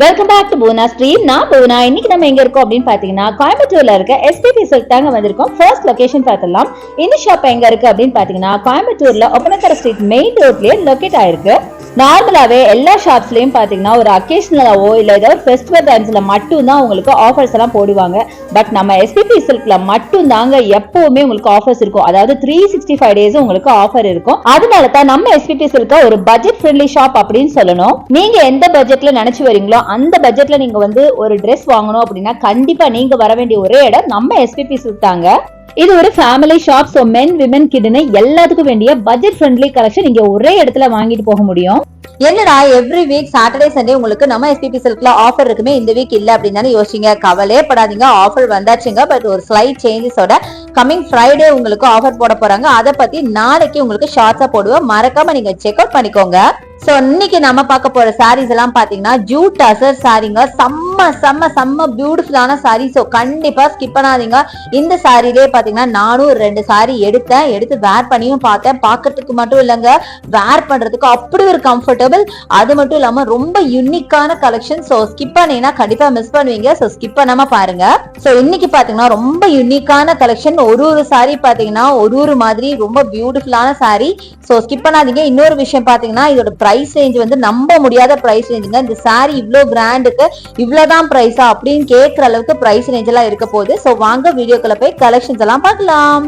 Welcome back to Poona stream நான் பூனா இன்னைக்கு நம்ம எங்க இருக்கோம் அப்படின்னு பாத்தீங்கன்னா கோயம்புத்தூர்ல இருக்க எஸ்பிபி சில்க் தாங்க வந்திருக்கோம். ஃபர்ஸ்ட் லொகேஷன் பார்த்தலாம் இந்த ஷாப் எங்க இருக்கு அப்படின்னு பாத்தீங்கன்னா கோயம்புத்தூர்ல ஒப்பனக்கர ஸ்ட்ரீட் மெயின் ரோட்லயே லொகேட் ஆயிருக்கு. நார்மலாகவே எல்லா ஷாப்ஸ்லையும் பார்த்தீங்கன்னா ஒரு அக்கேஷனலாவோ இல்லை ஏதாவது ஃபெஸ்டிவல் டைம்ஸில் மட்டும்தான் உங்களுக்கு ஆஃபர்ஸ் எல்லாம் போடுவாங்க. பட் நம்ம எஸ்பிபி சில்கில் மட்டும் தாங்க எப்போவுமே உங்களுக்கு ஆஃபர்ஸ் இருக்கும். அதாவது த்ரீ சிக்ஸ்டி ஃபைவ் டேஸ் உங்களுக்கு ஆஃபர் இருக்கும். அதனால தான் நம்ம எஸ்பிபி சில்க ஒரு பட்ஜெட் ஃப்ரெண்ட்லி ஷாப் அப்படின்னு சொல்லணும். நீங்க எந்த பட்ஜெட்ல நினைச்சு வரீங்களோ அந்த பட்ஜெட்ல நீங்க வந்து ஒரு ட்ரெஸ் வாங்கணும் அப்படின்னா கண்டிப்பா நீங்க வர வேண்டிய ஒரே இடம் நம்ம எஸ்பிபி சில்க் தாங்க. இது ஒரு family shop so men women கிட்னு எல்லாத்துக்கும் வேண்டிய பட்ஜெட் ஃப்ரெண்ட்லி கலெக்ஷன் நீங்க ஒரே இடத்துல வாங்கிட்டு போக முடியும். என்னடா எவ்ரி வீக் சாட்டர்டே சண்டே உங்களுக்கு நம்ம எஸ்பிபி சில்க்ல ஆஃபர் இருக்குமே இந்த வீக் இல்ல அப்படின்னு யோசிச்சிங்க கவலையே படாதீங்க ஆஃபர் வந்தாச்சுங்க பட் ஒரு ஸ்லைட் சேஞ்சஸோட கமிங் ஃப்ரைடே உங்களுக்கு ஆஃபர் போட போறாங்க. அதை பத்தி நாளைக்கு உங்களுக்கு ஷார்ட்ஸா போடுவோம். மறக்காம நீங்க செக் அவுட் பண்ணிக்கோங்க. ஸோ இன்னைக்கு நம்ம பார்க்க போற சாரீஸ் எல்லாம் பாத்தீங்கன்னா ஜூட் அசர் சாரீங்க செம்ம செம்ம செம்ம பியூட்டிஃபுல்லான சாரீ சோ கண்டிப்பா ஸ்கிப் பண்ணாதீங்க. இந்த சாரிலே பாத்தீங்கன்னா நானும் ஒரு ரெண்டு சாரி எடுத்தேன். எடுத்து வேர் பண்ணியும் பார்த்தேன். பார்க்கறதுக்கு மட்டும் இல்லைங்க. வேர் பண்றதுக்கு அப்படி ஒரு கம்ஃபர்டபுள் அது மட்டும் இல்லாம ரொம்ப யூனிக்கான கலெக்ஷன் சோ ஸ்கிப் பண்ணீங்கன்னா கண்டிப்பா மிஸ் பண்ணுவீங்க. சோ ஸ்கிப் பண்ணாம பாருங்க. சோ இன்னைக்கு பாத்தீங்கன்னா ரொம்ப யூனிக்கான கலெக்ஷன் ஒரு ஒரு சாரி பாத்தீங்கன்னா ஒரு ஒரு மாதிரி ரொம்ப பியூட்டிஃபுல்லான சாரி சோ ஸ்கிப் பண்ணாதீங்க. இன்னொரு விஷயம் பாத்தீங்கன்னா இதோட பிரைஸ் ரேஞ்ச் வந்து நம்ப முடியாத பிரைஸ் ரேஞ்சுங்க இந்த சாரீ இவ்வளோ கிராண்டுக்கு இவ்வளோதான் பிரைஸா அப்படின்னு கேட்கற அளவுக்கு பிரைஸ் ரேஞ்ச் எல்லாம் இருக்க போகுது. ஸோ வாங்க வீடியோக்குள்ள போய் கலெக்ஷன்ஸ் எல்லாம் பார்க்கலாம்.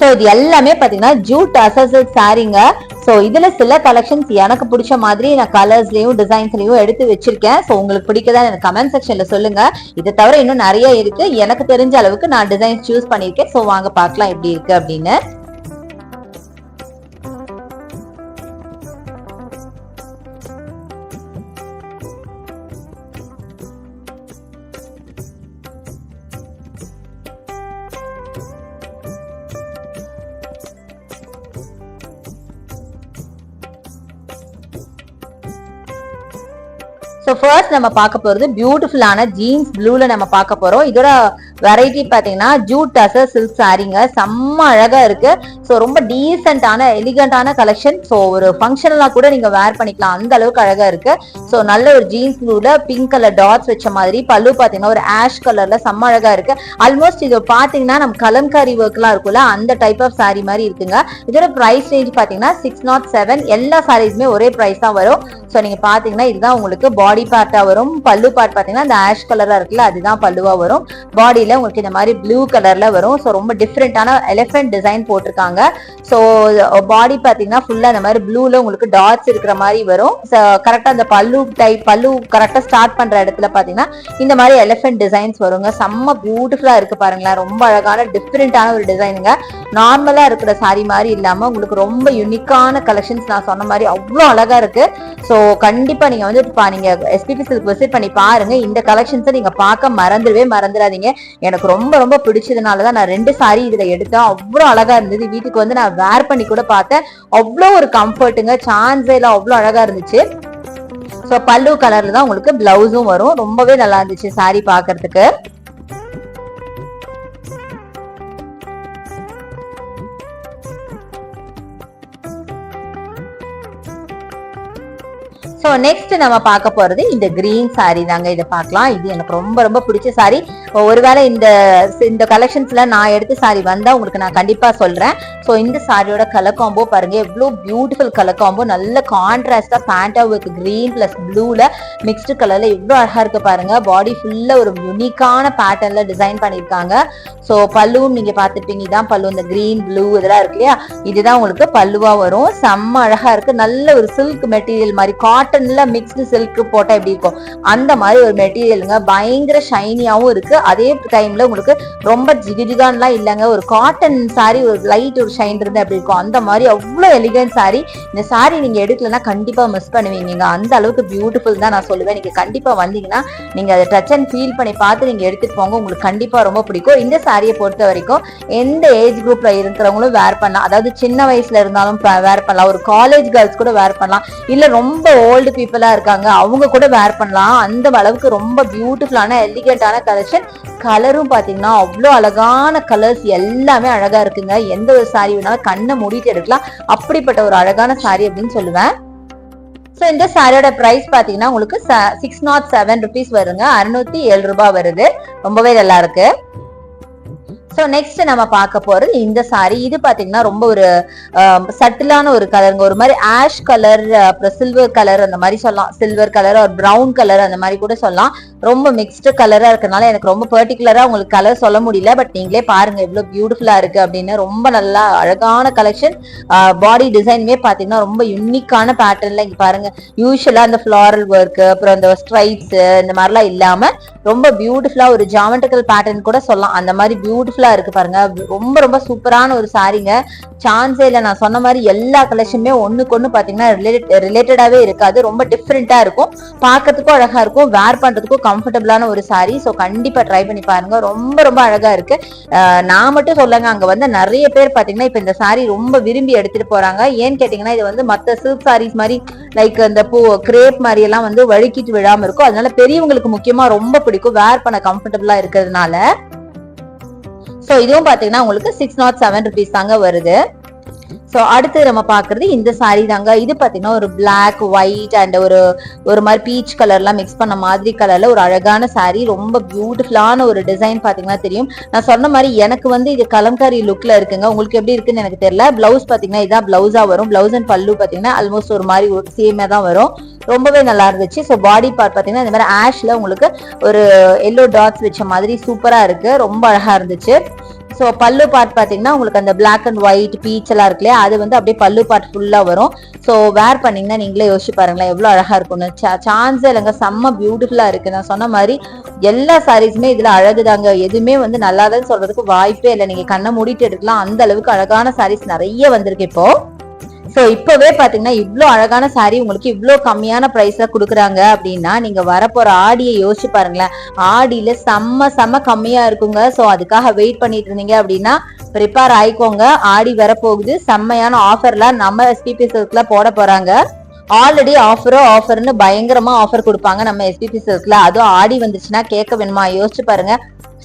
ஸோ இது எல்லாமே பார்த்தீங்கன்னா ஜூட் அசசல் சாரீங்க ஸோ இதில் சில கலெக்ஷன்ஸ் எனக்கு பிடிச்ச மாதிரி நான் கலர்ஸ்லையும் டிசைன்ஸ்லையும் எடுத்து வச்சிருக்கேன். ஸோ உங்களுக்கு பிடிக்கதா எனக்கு கமெண்ட் செக்ஷனில் சொல்லுங்க. இதை தவிர இன்னும் நிறைய இருக்கு. எனக்கு தெரிஞ்ச அளவுக்கு நான் டிசைன்ஸ் சூஸ் பண்ணியிருக்கேன். ஸோ வாங்க பார்க்கலாம் எப்படி இருக்கு அப்படின்னு. ஸோ ஃபர்ஸ்ட் நம்ம பார்க்க போறது பியூட்டிஃபுல்லான ஜீன்ஸ் ப்ளூல நம்ம பார்க்க போறோம். இதோட வெரைட்டி பாத்தீங்கன்னா ஜூட் டசர் சில்க் சாரீங்க செம்ம அழகா இருக்கு. ஸோ ரொம்ப டீசெண்டான எலிகண்டான கலெக்ஷன் ஸோ ஒரு ஃபங்க்ஷனலாம் கூட நீங்க வேர் பண்ணிக்கலாம். அந்த அளவுக்கு அழகா இருக்கு. ஸோ நல்ல ஒரு ஜீன்ஸ் ப்ளூல பிங்க் கலர் டாட்ஸ் வச்ச மாதிரி பல்லு பாத்தீங்கன்னா ஒரு ஆஷ் கலர்ல செம்ம அழகா இருக்கு. ஆல்மோஸ்ட் இது பாத்தீங்கன்னா நம்ம கலம்காரி ஒர்க்லாம் இருக்கும்ல அந்த டைப் ஆஃப் சாரீ மாதிரி இருக்குங்க. இதோட ப்ரைஸ் ரேஞ்ச் பாத்தீங்கன்னா சிக்ஸ் நாட் செவன் எல்லா சாரீஸுமே ஒரே ப்ரைஸ் தான் வரும். ஸோ நீங்கள் பார்த்தீங்கன்னா இதுதான் உங்களுக்கு பாடி பார்ட்டாக வரும். பல்லு பார்ட் பார்த்தீங்கன்னா அந்த ஆஷ் கலராக இருக்குல்ல அதுதான் பல்லுவாக வரும். பாடியில உங்களுக்கு இந்த மாதிரி ப்ளூ கலரில் வரும். ஸோ ரொம்ப டிஃப்ரெண்ட்டான எலிஃபென்ட் டிசைன் போட்டிருக்காங்க. ஸோ பாடி பார்த்தீங்கன்னா ஃபுல்லாக இந்த மாதிரி ப்ளூவில் உங்களுக்கு டாட்ஸ் இருக்கிற மாதிரி வரும். கரெக்டாக அந்த பல்லு டைப் பல்லு கரெக்டாக ஸ்டார்ட் பண்ணுற இடத்துல பார்த்தீங்கன்னா இந்த மாதிரி எலிஃபென்ட் டிசைன்ஸ் வருங்க. செம்ம பியூட்டிஃபுல்லாக இருக்கு பாருங்களேன். ரொம்ப அழகான டிஃப்ரெண்ட்டான ஒரு டிசைனுங்க நார்மலாக இருக்கிற சாரி மாதிரி இல்லாமல் உங்களுக்கு ரொம்ப யூனிக்கான கலெக்ஷன்ஸ் நான் சொன்ன மாதிரி அவ்வளோ அழகா இருக்கு. ஸோ கண்டிப்பா நீங்க வந்து நீங்க எஸ்பிபி சில்க் விசிட் பண்ணி பாருங்க. இந்த கலெக்ஷன்ஸை நீங்க பார்க்க மறந்துடவே மறந்துடாதீங்க. எனக்கு ரொம்ப ரொம்ப பிடிச்சதுனால தான் நான் ரெண்டு சாரி இதுல எடுத்தேன். அவ்வளோ அழகா இருந்தது. வீட்டுக்கு வந்து நான் வேர் பண்ணி கூட பார்த்தேன். அவ்வளோ ஒரு கம்ஃபர்ட்டுங்க சான்ஸே இல்லை அவ்வளோ அழகா இருந்துச்சு. ஸோ பல்லு கலர்ல தான் உங்களுக்கு பிளவுஸும் வரும். ரொம்பவே நல்லா இருந்துச்சு சாரி பார்க்கறதுக்கு. ஸோ நெக்ஸ்ட் நம்ம பார்க்க போறது இந்த கிரீன் சாரி தாங்க. இதை பார்க்கலாம். இது எனக்கு ரொம்ப ரொம்ப பிடிச்ச சாரி ஒருவேளை இந்த இந்த கலெக்ஷன்ஸ்ல நான் எடுத்த சாரி வந்தா உங்களுக்கு நான் கண்டிப்பா சொல்றேன். ஸோ இந்த சாரியோட கலர் காம்போ பாருங்க. எவ்வளோ பியூட்டிஃபுல் கலர் காம்போ நல்ல கான்ட்ராஸ்டா பேண்டா வித் கிரீன் பிளஸ் ப்ளூல மிக்ஸ்டு கலர்ல எவ்வளோ அழகா இருக்கு பாருங்க. பாடி ஃபுல்லா ஒரு யூனிக்கான பேட்டர்ன்ல டிசைன் பண்ணியிருக்காங்க. ஸோ பல்லுவும் நீங்க பார்த்துப்பீங்க இதான் பல்லு. இந்த கிரீன் ப்ளூ இதெல்லாம் இருக்கு இல்லையா? இதுதான் உங்களுக்கு பல்லுவா வரும். செம்ம அழகா இருக்கு. நல்ல ஒரு சில்க் மெட்டீரியல் மாதிரி காட்டன் காட்டன்ல மிக்ஸ்டு சில்க் போட்டா எப்படி இருக்கும்? அந்த மாதிரி ஒரு மெட்டீரியலுங்க பயங்கர ஷைனியாவும் இருக்கு. அதே டைம்ல உங்களுக்கு ரொம்ப ஜிகிஜிகான்லாம் இல்லைங்க. ஒரு காட்டன் சாரி ஒரு லைட் ஒரு ஷைன் இருந்து அப்படி இருக்கும்? அந்த மாதிரி அவ்வளோ எலிகன்ட் சாரி இந்த சாரி நீங்க எடுக்கலன்னா கண்டிப்பா மிஸ் பண்ணுவீங்க அந்த அளவுக்கு பியூட்டிஃபுல் தான் நான் சொல்லுவேன். நீங்க கண்டிப்பா வந்தீங்கன்னா நீங்க அதை டச் அண்ட் ஃபீல் பண்ணி பார்த்து நீங்க எடுத்துட்டு போங்க. உங்களுக்கு கண்டிப்பா ரொம்ப பிடிக்கும். இந்த சாரியை பொறுத்த வரைக்கும் எந்த ஏஜ் குரூப்ல இருக்கிறவங்களும் வேர் பண்ணலாம். அதாவது சின்ன வயசுல இருந்தாலும் வேர் பண்ணலாம். ஒரு காலேஜ் கேர்ள்ஸ் கூட வேர் பண்ணலாம். இல்ல ரொம்ப ஓல்டு பீப்புளா இருக்காங்க. அவங்க கூட வேர் பண்ணலாம். அந்த அளவுக்கு ரொம்ப பியூட்டிஃபுல்லான எலிகண்டான கலெக்ஷன் கலரும் பாத்தீங்கன்னா அவ்வளோ அழகான கலர்ஸ் எல்லாமே அழகா இருக்குங்க. எந்த ஒரு சாரி வேணாலும் கண்ணை மூடிட்டு எடுக்கலாம். அப்படிப்பட்ட ஒரு அழகான சாரி அப்படின்னு சொல்லுவேன். ஸோ இந்த சாரியோட ப்ரைஸ் பார்த்தீங்கன்னா உங்களுக்கு சிக்ஸ் நாட் செவன் ருபீஸ் வருங்க. அறுநூத்தி ஏழு ரூபாய் வருது. ரொம்பவே நல்லா இருக்கு. ஸோ நெக்ஸ்ட் நம்ம பார்க்க போறது இந்த சாரி இது பாத்தீங்கன்னா ரொம்ப ஒரு சட்டிலான ஒரு கலருங்க ஒரு மாதிரி ஆஷ் கலர் அப்புறம் சில்வர் கலர் அந்த மாதிரி சொல்லலாம். சில்வர் கலர் ஒரு பிரவுன் கலர் அந்த மாதிரி கூட சொல்லலாம். ரொம்ப மிக்ஸ்டு கலரா இருக்கனால எனக்கு ரொம்ப பர்டிகுலரா உங்களுக்கு கலர் சொல்ல முடியல. பட் நீங்களே பாருங்க எவ்வளவு பியூட்டிஃபுல்லா இருக்கு அப்படின்னு. ரொம்ப நல்லா அழகான கலெக்ஷன் பாடி டிசைனுமே பாத்தீங்கன்னா ரொம்ப யூனிக்கான பேட்டர்ன்ல இங்க பாருங்க. யூஸ்வலா அந்த ஃபிளாரல் ஒர்க் அப்புறம் அந்த ஸ்ட்ரைட்ஸ் இந்த மாதிரிலாம் இல்லாம ரொம்ப பியூட்டிஃபுல்லா ஒரு ஜாமெட்ரிக்கல் பேட்டர்ன் கூட சொல்லலாம். அந்த மாதிரி பியூட்டிஃபுல் பியூட்டிஃபுல்லா இருக்கு பாருங்க. ரொம்ப ரொம்ப சூப்பரான ஒரு சாரீங்க. சான்ஸே இல்லை நான் சொன்ன மாதிரி எல்லா கலெக்ஷனுமே ஒண்ணுக்கு ஒண்ணு பாத்தீங்கன்னா ரிலேட்டடாவே இருக்காது. ரொம்ப டிஃப்ரெண்டா இருக்கும். பார்க்கறதுக்கும் அழகா இருக்கும். வேர் பண்றதுக்கும் கம்ஃபர்டபுளான ஒரு சாரி. ஸோ கண்டிப்பா ட்ரை பண்ணி பாருங்க. ரொம்ப ரொம்ப அழகா இருக்கு. நான் மட்டும் சொல்லுங்க அங்க வந்து நிறைய பேர் பாத்தீங்கன்னா இப்ப இந்த சாரி ரொம்ப விரும்பி எடுத்துட்டு போறாங்க. ஏன்னு கேட்டீங்கன்னா இது வந்து மத்த சில்க் சாரீஸ் மாதிரி லைக் இந்த பூ கிரேப் மாதிரி எல்லாம் வந்து வழுக்கிட்டு விழாம இருக்கும். அதனால பெரியவங்களுக்கு முக்கியமா ரொம்ப பிடிக்கும். வேர் பண்ண கம்ஃபர்டபுளா இருக்கிறதுனால. சோ இதுவும் பாத்தீங்கன்னா உங்களுக்கு சிக்ஸ் நாட் செவன் ருபீஸ் தாங்க வருது. ஸோ அடுத்து நம்ம பார்க்குறது இந்த சாரி தாங்க. இது பார்த்தீங்கன்னா ஒரு பிளாக் ஒயிட் அண்ட் ஒரு ஒரு மாதிரி பீச் கலர்லாம் மிக்ஸ் பண்ண மாதிரி கலர்ல ஒரு அழகான சாரி ரொம்ப பியூட்டிஃபுல்லான ஒரு டிசைன் பார்த்தீங்கன்னா தெரியும். நான் சொன்ன மாதிரி எனக்கு வந்து இது கலம்காரி லுக்ல இருக்குங்க. உங்களுக்கு எப்படி இருக்குன்னு எனக்கு தெரியல. பிளவுஸ் பார்த்தீங்கன்னா இதான் பிளவுஸா வரும். பிளவுஸ் அண்ட் பல்லு பார்த்தீங்கன்னா ஆல்மோஸ்ட் ஒரு மாதிரி சேமே தான் வரும். ரொம்பவே நல்லா இருந்துச்சு. ஸோ பாடி பார்ட் பார்த்தீங்கன்னா இந்த மாதிரி ஆஷ்ல உங்களுக்கு ஒரு எல்லோ டாட்ஸ் வச்ச மாதிரி சூப்பராக இருக்கு. ரொம்ப அழகா இருந்துச்சு. ஸோ பல்லு பார்ட் பார்த்தீங்கன்னா உங்களுக்கு அந்த பிளாக் அண்ட் ஒயிட் பீச் எல்லாம் இருக்கு இல்லையா? அது வந்து அப்படியே பல்லு பார்ட் ஃபுல்லாக வரும். ஸோ வேர் பண்ணீங்கன்னா நீங்களே யோசிச்சு பாருங்களேன் எவ்வளோ அழகாக இருக்கும்னு. சான்ஸே இல்லைங்க செம்ம பியூட்டிஃபுல்லாக இருக்குது நான் சொன்ன மாதிரி எல்லா சாரீஸுமே இதுல அழகுதாங்க. எதுவுமே வந்து நல்லாதான்னு சொல்கிறதுக்கு வாய்ப்பே இல்லை. நீங்கள் கண்ணை மூடிட்டு எடுக்கலாம். அந்த அளவுக்கு அழகான சாரீஸ் நிறைய வந்திருக்கு இப்போது ஸோ இப்போவே பார்த்தீங்கன்னா இவ்வளோ அழகான சாரி உங்களுக்கு இவ்வளோ கம்மியான பிரைஸ்ல கொடுக்குறாங்க அப்படின்னா நீங்கள் வரப்போகிற ஆடியை யோசிச்சு பாருங்களேன். ஆடியில் செம்ம செம்ம கம்மியாக இருக்குங்க. ஸோ அதுக்காக வெயிட் பண்ணிட்டு இருந்தீங்க அப்படின்னா ப்ரிப்பேர் ஆயிக்கோங்க. ஆடி வரப்போகுது. செம்மையான ஆஃபர்லாம் நம்ம எஸ்பிபி சில்க்ல போட போகிறாங்க ஆல்ரெடி ஆஃபரோ ஆஃபர்னு பயங்கரமா ஆஃபர் கொடுப்பாங்க நம்ம எஸ்பிபி சில்க்ல அதுவும் ஆடி வந்துச்சுன்னா கேட்க வேணுமா? யோசிச்சு பாருங்க.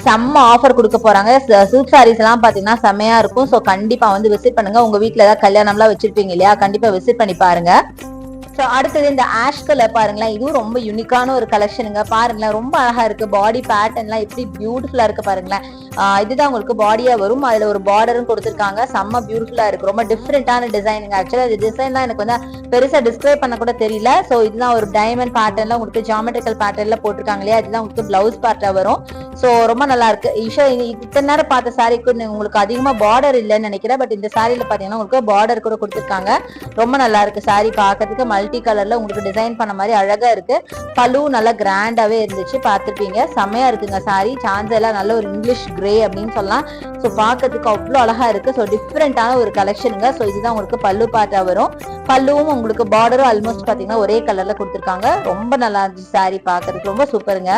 செம்ம ஆஃபர் கொடுக்க போறாங்க. சில்க் சாரீஸ் எல்லாம் பாத்தீங்கன்னா செம்மையா இருக்கும். சோ கண்டிப்பா வந்து விசிட் பண்ணுங்க. உங்க வீட்டுல ஏதாவது கல்யாணம்லாம் வச்சிருப்பீங்க இல்லையா? கண்டிப்பா விசிட் பண்ணி பாருங்க. ஸோ அடுத்தது இந்த ஆஷ் கலர் பாருங்களேன். இதுவும் ரொம்ப யூனிக்கான ஒரு கலெக்ஷனுங்க பாருங்களேன். ரொம்ப அழகா இருக்கு. பாடி பேட்டர்ன்லாம் எப்படி பியூட்டிஃபுல்லா இருக்கு பாருங்களேன். இதுதான் உங்களுக்கு பாடியா வரும். அதுல ஒரு பார்டரும் கொடுத்துருக்காங்க. செம்ம பியூட்டிஃபுல்லா இருக்கு. ரொம்ப டிஃப்ரெண்டான டிசைனுங்க ஆக்சுவலா இது டிசைன் தான் எனக்கு வந்து பெருசா டிஸ்கிரைப் பண்ண கூட தெரியல. ஸோ இதுதான் ஒரு டைமண்ட் பேட்டர்ன்ல உங்களுக்கு ஜாமெட்ரிக்கல் பேட்டர்ன்ல போட்டிருக்காங்க இல்லையா? இதுதான் உங்களுக்கு பிளவுஸ் பார்ட்டா வரும். ஸோ ரொம்ப நல்லா இருக்கு. ஈஷா இத்தனை நேரம் பார்த்த சாரிக்கு உங்களுக்கு அதிகமா பார்டர் இல்லைன்னு நினைக்கிறேன். பட் இந்த சாரியில பாத்தீங்கன்னா உங்களுக்கு பார்டர் கூட கொடுத்துருக்காங்க. ரொம்ப நல்லா இருக்கு சாரி பார்க்கறதுக்கு மல்டி கலர்ல உங்களுக்கு டிசைன் பண்ண மாதிரி அழகா இருக்கு. பல்லுவும் நல்லா கிராண்டாவே இருந்துச்சு. பார்த்துருப்பீங்க. செம்மையா இருக்குங்க சாரி சான்ஸ் எல்லாம் நல்ல ஒரு இங்கிலீஷ் கிரே அப்படின்னு சொல்லலாம். ஸோ பார்க்கறதுக்கு அவ்வளோ அழகா இருக்கு. ஸோ டிஃப்ரெண்டான ஒரு கலெக்ஷனுங்க ஸோ இதுதான் உங்களுக்கு பல்லு பாட்டா வரும். பல்லுவும் உங்களுக்கு பார்டரும் ஆல்மோஸ்ட் பாத்தீங்கன்னா ஒரே கலர்ல கொடுத்துருக்காங்க. ரொம்ப நல்லா இருந்துச்சு சாரி பார்க்கறதுக்கு. ரொம்ப சூப்பருங்க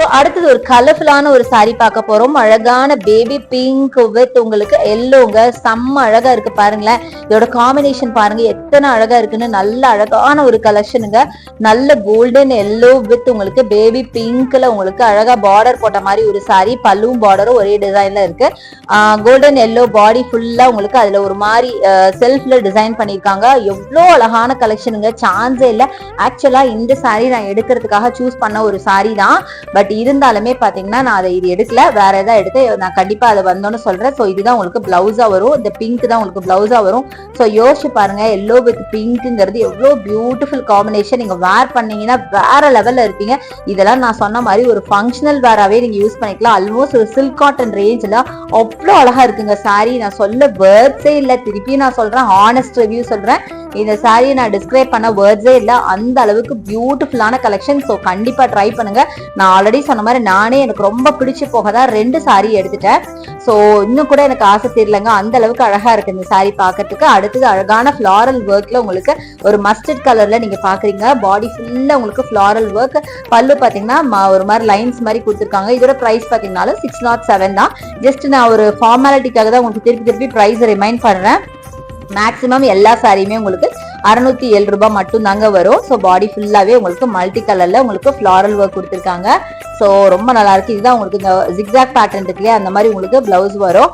ஸோ அடுத்தது ஒரு கலர்ஃபுல்லான ஒரு சாரி பார்க்க போறோம். அழகான பேபி பிங்க் வித் உங்களுக்கு எல்லோங்க செம்ம அழகா இருக்கு பாருங்களேன். இதோட காம்பினேஷன் பாருங்க. எத்தனை அழகா இருக்குன்னு நல்ல அழகான ஒரு கலெக்ஷனுங்க நல்ல கோல்டன் எல்லோ வித் உங்களுக்கு பேபி பிங்க்ல உங்களுக்கு அழகா பார்டர் போட்ட மாதிரி ஒரு சாரி பல்லுவும் பார்டரும் ஒரே டிசைன்ல இருக்கு. கோல்டன் எல்லோ பாடி ஃபுல்லா உங்களுக்கு அதுல ஒரு மாதிரி செல்ஃப்ல டிசைன் பண்ணியிருக்காங்க. எவ்வளோ அழகான கலெக்ஷனுங்க சான்ஸே இல்லை. ஆக்சுவலா இந்த சாரி நான் எடுக்கிறதுக்காக சூஸ் பண்ண ஒரு சாரி தான். பட் இருந்தாலுமே பாத்தீங்கன்னா நான் அதை இது எடுக்கல. வேற ஏதாவது எடுத்து நான் கண்டிப்பா அதை வந்தோன்னு சொல்றேன். ஸோ இதுதான் உங்களுக்கு பிளவுஸா வரும். இந்த பிங்க் தான் உங்களுக்கு பிளவுஸா வரும். ஸோ யோசிச்சு பாருங்க. எல்லோ வித் பிங்க்ங்கிறது எவ்வளோ பியூட்டிஃபுல் காம்பினேஷன் நீங்க வேர் பண்ணீங்கன்னா வேற லெவல்ல இருப்பீங்க. இதெல்லாம் நான் சொன்ன மாதிரி ஒரு ஃபங்க்ஷனல் வேராவே நீங்க யூஸ் பண்ணிக்கலாம். ஆல்மோஸ்ட் ஒரு சில்க் காட்டன் ரேஞ்சில் அவ்வளோ அழகா இருக்குங்க சாரி நான் சொல்ல வேர்ட்ஸே இல்லை. திருப்பி நான் சொல்றேன். ஹானஸ்ட் ரிவ்யூ சொல்றேன். இந்த சாரியை நான் டிஸ்கிரைப் பண்ண வேர்ட்ஸே இல்லை அந்த அளவுக்கு பியூட்டிஃபுல்லான கலெக்ஷன் ஸோ கண்டிப்பாக ட்ரை பண்ணுங்க. நான் ஆல்ரெடி சொன்ன மாதிரி நானே எனக்கு ரொம்ப பிடிச்சி போக தான் ரெண்டு சாரி எடுத்துட்டேன். ஸோ இன்னும் கூட எனக்கு ஆசை தெரியலங்க அந்த அளவுக்கு அழகா இருக்கு இந்த சாரி பார்க்கறதுக்கு. அடுத்தது அழகான ஃபிளாரல் ஒர்க்ல உங்களுக்கு ஒரு மஸ்டர்ட் கலர்ல நீங்க பாக்குறீங்க பாடி ஃபுல்லா உங்களுக்கு ஃபிளாரல் ஒர்க் பல்லு பாத்தீங்கன்னா ஒரு மாதிரி லைன்ஸ் மாதிரி கொடுத்துருக்காங்க. இதோட ப்ரைஸ் பாத்தீங்கன்னாலும் சிக்ஸ் நாட் செவன் தான். ஜஸ்ட் நான் ஒரு ஃபார்மாலிட்டிக்காக தான் உங்களுக்கு திருப்பி திருப்பி ப்ரைஸ் ரிமைண்ட் பண்றேன். மேக்ஸிமம் எல்லா சாரியுமே உங்களுக்கு அறுநூத்தி ஏழு ரூபாய் மட்டும் தாங்க வரும் ஸோ பாடி ஃபுல்லாகவே உங்களுக்கு மல்டி கலர்ல உங்களுக்கு ஃப்ளாரல் ஒர்க் கொடுத்துருக்காங்க. ஸோ ரொம்ப நல்லா இருக்கு இதுதான் உங்களுக்கு இந்த ஜிக்ஸாக் பேட்டர்ன் இருக்கு அந்த மாதிரி உங்களுக்கு பிளவுஸ் வரும்.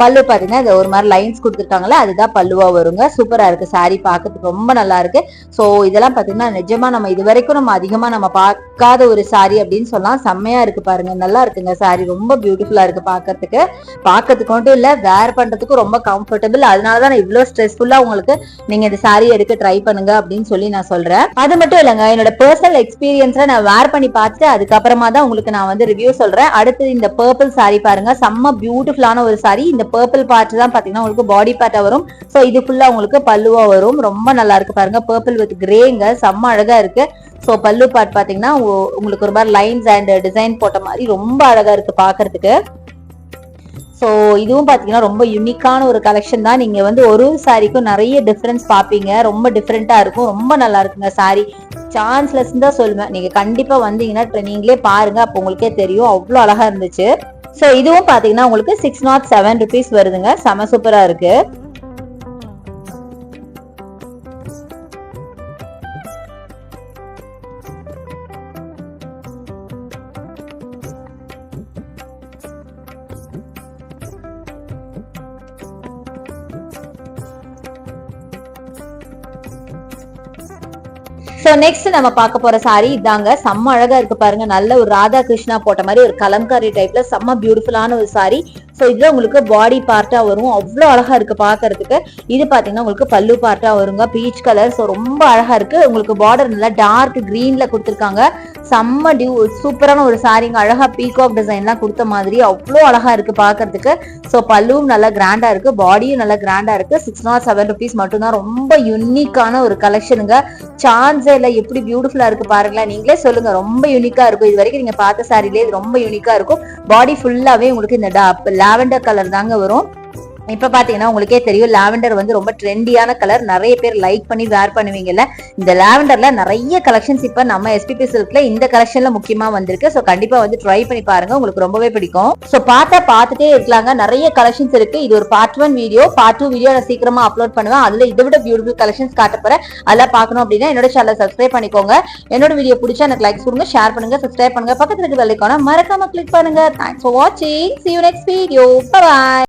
பல்லு பார்த்தீங்கன்னா இது ஒரு மாதிரி லைன்ஸ் கொடுத்துருக்காங்களே அதுதான் பல்லுவா வருங்க. சூப்பரா இருக்கு. சாரி பார்க்கறதுக்கு ரொம்ப நல்லா இருக்கு ஸோ இதெல்லாம் பார்த்தீங்கன்னா நிஜமா நம்ம இது வரைக்கும் நம்ம அதிகமா நம்ம பார்க்காத ஒரு சாரி அப்படின்னு சொல்லலாம். செம்மையா இருக்கு பாருங்க. நல்லா இருக்குங்க சாரி ரொம்ப பியூட்டிஃபுல்லா இருக்கு பார்க்கறதுக்கு பார்க்கறதுக்கு மட்டும் இல்லை வேர் பண்றதுக்கு ரொம்ப கம்ஃபர்டபுள் அதனால தான் நான் இவ்வளோ ஸ்ட்ரெஸ்ஃபுல்லா உங்களுக்கு நீங்க இந்த சாரி எடுக்க ட்ரை பண்ணுங்க அப்படின்னு சொல்லி நான் சொல்றேன். அது மட்டும் இல்லைங்க என்னோட பர்சனல் எக்ஸ்பீரியன்ஸ்ல நான் வேர் பண்ணி பார்த்துட்டு அதுக்கப்புறமா தான் உங்களுக்கு நான் வந்து ரிவ்யூ சொல்றேன். அடுத்து இந்த பர்பிள் சாரி பாருங்க. செம்ம பியூட்டிஃபுல்லான ஒரு சாரி இந்த பர்பிள் பார்ட் தான் பாத்தீங்கன்னா உங்களுக்கு பாடி பார்ட்டா வரும். சோ இது ஃபுல்லா உங்களுக்கு பல்லுவா வரும். ரொம்ப நல்லா இருக்கு பாருங்க. பர்பிள் வித் கிரேங்க செம்ம அழகா இருக்கு. சோ பல்லு பார்ட் பாத்தீங்கன்னா உங்களுக்கு ஒரு மாதிரி லைன்ஸ் அண்ட் டிசைன் போட்ட மாதிரி ரொம்ப அழகா இருக்கு பாக்குறதுக்கு. ஸோ இதுவும் பார்த்தீங்கன்னா ரொம்ப யூனிக்கான ஒரு கலெக்ஷன் தான். நீங்கள் வந்து ஒரு சாரிக்கும் நிறைய டிஃப்ரென்ஸ் பார்ப்பீங்க ரொம்ப டிஃப்ரெண்ட்டாக இருக்கும். ரொம்ப நல்லா இருக்குங்க சாரி சான்ஸ்லெஸ் தான் சொல்லுவேன். நீங்கள் கண்டிப்பாக வந்தீங்கன்னா ட்ர- நீங்களே பாருங்க. அப்போ உங்களுக்கே தெரியும். அவ்வளோ அழகா இருந்துச்சு. ஸோ இதுவும் பார்த்தீங்கன்னா உங்களுக்கு சிக்ஸ் நாட் செவன் ருபீஸ் வருதுங்க. செம சூப்பராக இருக்கு. சோ நெக்ஸ்ட் நம்ம பார்க்க போற சாரி இதாங்க. செம்ம அழகா இருக்கு பாருங்க. நல்ல ஒரு ராதா கிருஷ்ணா போட்ட மாதிரி ஒரு கலம்காரி டைப்ல செம்ம பியூட்டிஃபுல்லான ஒரு சாரி சோ இதுல உங்களுக்கு பாடி பார்ட்டா வரும். அவ்வளவு அழகா இருக்கு பாக்குறதுக்கு இது பாத்தீங்கன்னா உங்களுக்கு பல்லு பார்ட்டா வருங்க. பீச் கலர் சோ ரொம்ப அழகா இருக்கு. உங்களுக்கு பார்டர் நல்லா டார்க் கிரீன்ல கொடுத்துருக்காங்க. செம்ம டியூ சூப்பரான ஒரு சாரிங்க அழகா பீகாக் டிசைன்லாம் கொடுத்த மாதிரி அவ்வளோ அழகா இருக்கு பாக்குறதுக்கு ஸோ பல்லுவும் நல்லா கிராண்டா இருக்கு பாடியும் நல்லா கிராண்டா இருக்கு. சிக்ஸ் நாட் செவன் ருபீஸ் மட்டும்தான். ரொம்ப யூனிக்கான ஒரு கலெக்ஷனுங்க சான்ஸே இல்லை எப்படி பியூட்டிஃபுல்லா இருக்கு பாருங்களேன் நீங்களே சொல்லுங்க. ரொம்ப யூனிக்கா இருக்கும். இது வரைக்கும் நீங்க பார்த்த சாரிலே இது ரொம்ப யூனிக்கா இருக்கும். பாடி ஃபுல்லாவே உங்களுக்கு இந்த லாவெண்டர் கலர் தாங்க வரும். இப்போ பார்த்தீங்கன்னா உங்களுக்கே தெரியும் லாவெண்டர் வந்து ரொம்ப ட்ரெண்டியான கலர் நிறைய பேர் லைக் பண்ணி வேர் பண்ணுவீங்கல்ல. இந்த லாவெண்டர்ல நிறைய கலெக்ஷன்ஸ் இப்போ நம்ம எஸ்பிபி சில்க்ல இந்த கலெக்ஷன்ல முக்கியமா வந்திருக்கு. ஸோ கண்டிப்பா வந்து ட்ரை பண்ணி பாருங்க. உங்களுக்கு ரொம்பவே பிடிக்கும். ஸோ பார்த்தா பார்த்துட்டே இருக்கலாங்க. நிறைய கலெக்ஷன்ஸ் இருக்கு. இது ஒரு part one video part two video நான் சீக்கிரமா அப்லோட் பண்ணுவேன். அதுல இதை விட பியூட்டிஃபுல் கலெக்ஷன்ஸ் காட்ட போறேன். அதெல்லாம் பார்க்கணும் அப்படின்னா என்னோட சேனல் சப்ஸ்கிரைப் பண்ணிக்கோங்க. என்னோட வீடியோ பிடிச்சா எனக்கு லைக்ஸ் கொடுங்க ஷேர் பண்ணுங்க சப்ஸ்கிரைப் பண்ணுங்க. பக்கத்துல இருக்க பெல் மறக்காம கிளிக் பண்ணுங்க. தேங்க்ஸ் ஃபார் வாட்சிங் see you next video bye